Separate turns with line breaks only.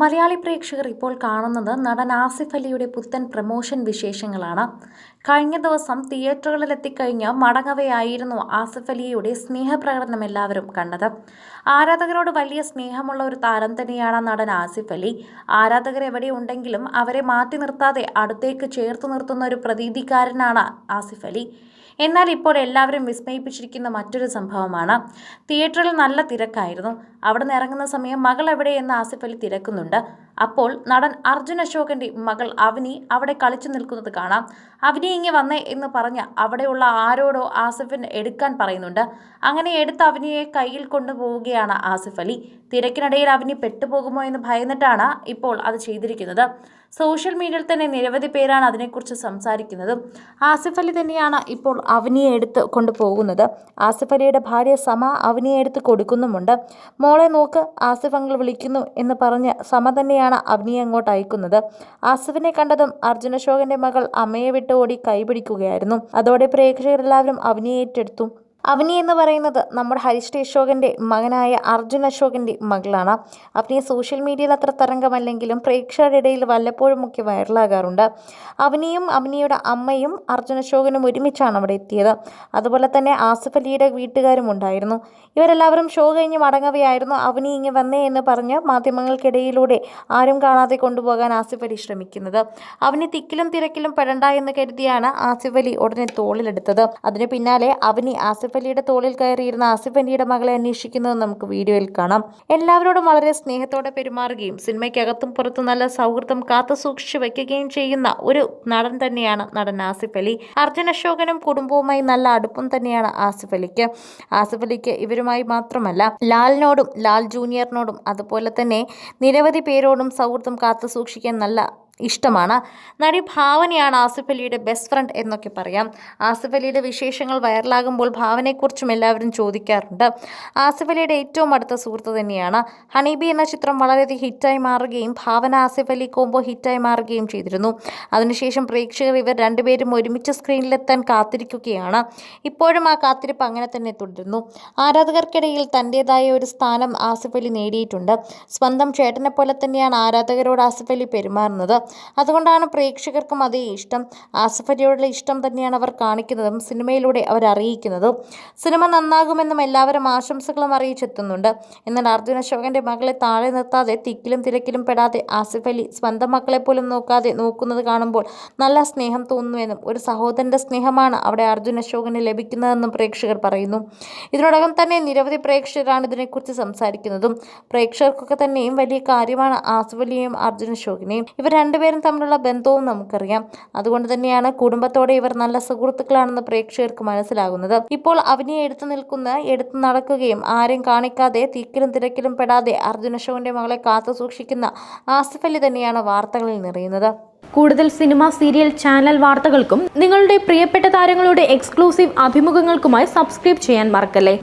മലയാളി പ്രേക്ഷകർ ഇപ്പോൾ കാണുന്നത് നടൻ ആസിഫ് അലിയുടെ പുത്തൻ പ്രമോഷൻ വിശേഷങ്ങളാണ്. കഴിഞ്ഞ ദിവസം തിയേറ്ററുകളിലെത്തിക്കഴിഞ്ഞ് മടങ്ങവെയായിരുന്നു ആസിഫ് അലിയുടെ സ്നേഹപ്രകടനം എല്ലാവരും കണ്ടത്. ആരാധകരോട് വലിയ സ്നേഹമുള്ള ഒരു താരം തന്നെയാണ് നടൻ ആസിഫ് അലി. ആരാധകർ എവിടെ ഉണ്ടെങ്കിലും അവരെ മാറ്റി നിർത്താതെ അടുത്തേക്ക് ചേർത്ത് നിർത്തുന്ന ഒരു പ്രതീതിക്കാരനാണ് ആസിഫ് അലി. എന്നാൽ ഇപ്പോൾ എല്ലാവരും വിസ്മയിപ്പിച്ചിരിക്കുന്ന മറ്റൊരു സംഭവമാണ്. തിയേറ്ററിൽ നല്ല തിരക്കായിരുന്നു. അവിടെ നിന്ന് ഇറങ്ങുന്ന സമയം മകൾ എവിടെ എന്ന് ആസിഫ് അലി തിരക്കുന്നുണ്ട്. അപ്പോൾ നടൻ അർജുൻ അശോകന്റെ മകൾ അവനി അവിടെ കളിച്ചു നിൽക്കുന്നത് കാണാം. അവനി ഇങ്ങി വന്നേ എന്ന് പറഞ്ഞ് അവിടെയുള്ള ആരോടോ ആസിഫിന് എടുക്കാൻ പറയുന്നുണ്ട്. അങ്ങനെ എടുത്ത് അവനിയെ കയ്യിൽ കൊണ്ടുപോവുകയാണ് ആസിഫ് അലി. തിരക്കിനിടയിൽ അവനി പെട്ടുപോകുമോ എന്ന് ഭയന്നിട്ടാണ് ഇപ്പോൾ അത് ചെയ്തിരിക്കുന്നത്. സോഷ്യൽ മീഡിയയിൽ തന്നെ നിരവധി പേരാണ് അതിനെക്കുറിച്ച് സംസാരിക്കുന്നത്. ആസിഫ് അലി തന്നെയാണ് ഇപ്പോൾ അവനിയെ എടുത്ത് കൊണ്ടുപോകുന്നത്. ആസിഫ് അലിയുടെ ഭാര്യ സമ അവനിയെ എടുത്ത് കൊടുക്കുന്നുമുണ്ട്. മോളെ നോക്ക് ആസിഫ് അങ്ങൾ വിളിക്കുന്നു എന്ന് പറഞ്ഞ് സമ തന്നെയാണ് അവനിയെ അങ്ങോട്ട് അയക്കുന്നത്. ആസിഫിനെ കണ്ടതും അർജുന മകൾ അമ്മയെ വിട്ട് ഓടി കൈപിടിക്കുകയായിരുന്നു. അതോടെ പ്രേക്ഷകരെല്ലാവരും അവനിയെ ഏറ്റെടുത്തു. അവനി എന്ന് പറയുന്നത് നമ്മുടെ ഹരിശ്രീ അശോകന്റെ മകനായ അർജുൻ അശോകന്റെ മകളാണ്. അവനി സോഷ്യൽ മീഡിയയിൽ അത്ര തരംഗമല്ലെങ്കിലും പ്രേക്ഷകരുടെ ഇടയിൽ വല്ലപ്പോഴും ഒക്കെ വൈറലാകാറുണ്ട്. അവനിയും അവനിയുടെ അമ്മയും അർജുൻ അശോകനും ഒരുമിച്ചാണ് അവിടെ എത്തിയത്. അതുപോലെ തന്നെ ആസിഫ് അലിയുടെ വീട്ടുകാരും ഉണ്ടായിരുന്നു. ഇവരെല്ലാവരും ഷോ കഴിഞ്ഞ് മടങ്ങവെയായിരുന്നു. അവനി ഇങ്ങ് വന്നേ എന്ന് പറഞ്ഞ് മാധ്യമങ്ങൾക്കിടയിലൂടെ ആരും കാണാതെ കൊണ്ടുപോകാൻ ആസിഫ് അലി ശ്രമിക്കുന്നത്. അവനി തിക്കിലും തിരക്കിലും പെടണ്ട എന്ന് കരുതിയാണ് ആസിഫ് അലി ഉടനെ തോളിലെടുത്തത്. അതിന് പിന്നാലെ അവനി ആസിഫ് അലിയുടെ തോളിൽ കയറിയിരുന്ന ആസിഫ് അലിയുടെ മകളെ അന്വേഷിക്കുന്നത് നമുക്ക് വീഡിയോയിൽ കാണാം. എല്ലാവരോടും വളരെ സ്നേഹത്തോടെ പെരുമാറുകയും സിനിമയ്ക്കകത്തും പുറത്തും നല്ല സൗഹൃദം കാത്തു സൂക്ഷിച്ചു വയ്ക്കുകയും ചെയ്യുന്ന ഒരു നടൻ തന്നെയാണ് നടൻ ആസിഫ് അലി. അർജുന അശോകനും കുടുംബവുമായി നല്ല അടുപ്പം തന്നെയാണ് ആസിഫ് അലിക്ക്. ആസിഫ് അലിക്ക് ഇവരുമായി മാത്രമല്ല ലാലിനോടും ലാൽ ജൂനിയറിനോടും അതുപോലെ തന്നെ നിരവധി പേരോടും സൗഹൃദം കാത്തു സൂക്ഷിക്കാൻ നല്ല ഇഷ്ടമാണ്. നടി ഭാവനയാണ് ആസിഫ് അലിയുടെ ബെസ്റ്റ് ഫ്രണ്ട് എന്നൊക്കെ പറയാം. ആസിഫ് അലിയുടെ വിശേഷങ്ങൾ വൈറലാകുമ്പോൾ ഭാവനയെക്കുറിച്ചും എല്ലാവരും ചോദിക്കാറുണ്ട്. ആസിഫ് അലിയുടെ ഏറ്റവും അടുത്ത സുഹൃത്ത് തന്നെയാണ്. ഹണീബി എന്ന ചിത്രം വളരെയധികം ഹിറ്റായി മാറുകയും ഭാവന ആസിഫ് അലി കോംബോ ഹിറ്റായി മാറുകയും ചെയ്തിരുന്നു. അതിനുശേഷം പ്രേക്ഷകർ ഇവർ രണ്ടുപേരും ഒരുമിച്ച് സ്ക്രീനിലെത്താൻ കാത്തിരിക്കുകയാണ്. ഇപ്പോഴും ആ കാത്തിരിപ്പ് അങ്ങനെ തന്നെ തുടരുന്നു. ആരാധകർക്കിടയിൽ തന്റേതായ ഒരു സ്ഥാനം ആസിഫ് അലി നേടിയിട്ടുണ്ട്. സ്വന്തം ചേട്ടനെ പോലെ തന്നെയാണ് ആരാധകരോട് ആസിഫ് അലി പെരുമാറുന്നത്. അതുകൊണ്ടാണ് പ്രേക്ഷകർക്കും അതേ ഇഷ്ടം. ആസിഫ് അലിയോടുള്ള ഇഷ്ടം തന്നെയാണ് അവർ കാണിക്കുന്നതും സിനിമയിലൂടെ അവർ അറിയിക്കുന്നതും. സിനിമ നന്നാകുമെന്നും എല്ലാവരും ആശംസകളും അറിയിച്ചെത്തുന്നുണ്ട്. എന്നാൽ അർജുന അശോകന്റെ മകളെ താഴെ നിർത്താതെ തിക്കിലും തിരക്കിലും പെടാതെ ആസിഫ് അലി സ്വന്തം മക്കളെ പോലും നോക്കാതെ നോക്കുന്നത് കാണുമ്പോൾ നല്ല സ്നേഹം തോന്നുന്നുവെന്നും ഒരു സഹോദരന്റെ സ്നേഹമാണ് അവിടെ അർജുന അശോകന് ലഭിക്കുന്നതെന്നും പ്രേക്ഷകർ പറയുന്നു. ഇതിനോടകം തന്നെ നിരവധി പ്രേക്ഷകരാണ് ഇതിനെക്കുറിച്ച് സംസാരിക്കുന്നതും. പ്രേക്ഷകർക്കൊക്കെ തന്നെയും വലിയ കാര്യമാണ് ആസിഫ് അലിയെയും അർജുൻ അശോകനെയും ഇവർ രണ്ടുപേരും തമ്മിലുള്ള ബന്ധവും നമുക്കറിയാം. അതുകൊണ്ട് തന്നെയാണ് കുടുംബത്തോടെ ഇവർ നല്ല സുഹൃത്തുക്കളാണെന്ന് പ്രേക്ഷകർക്ക് മനസ്സിലാകുന്നത്. ഇപ്പോൾ അവനിയെ എടുത്തു നിൽക്കുന്ന എടുത്തു നടക്കുകയും ആരും കാണിക്കാതെ തിക്കിലും തിരക്കിലും പെടാതെ അർജുന അശോകന്റെ മകളെ കാത്തു സൂക്ഷിക്കുന്ന ആസിഫ് അലി തന്നെയാണ് വാർത്തകളിൽ നിറയുന്നത്.
കൂടുതൽ സിനിമ സീരിയൽ ചാനൽ വാർത്തകൾക്കും നിങ്ങളുടെ പ്രിയപ്പെട്ട താരങ്ങളുടെ എക്സ്ക്ലൂസീവ് അഭിമുഖങ്ങൾക്കുമായി സബ്സ്ക്രൈബ് ചെയ്യാൻ മറക്കല്ലേ?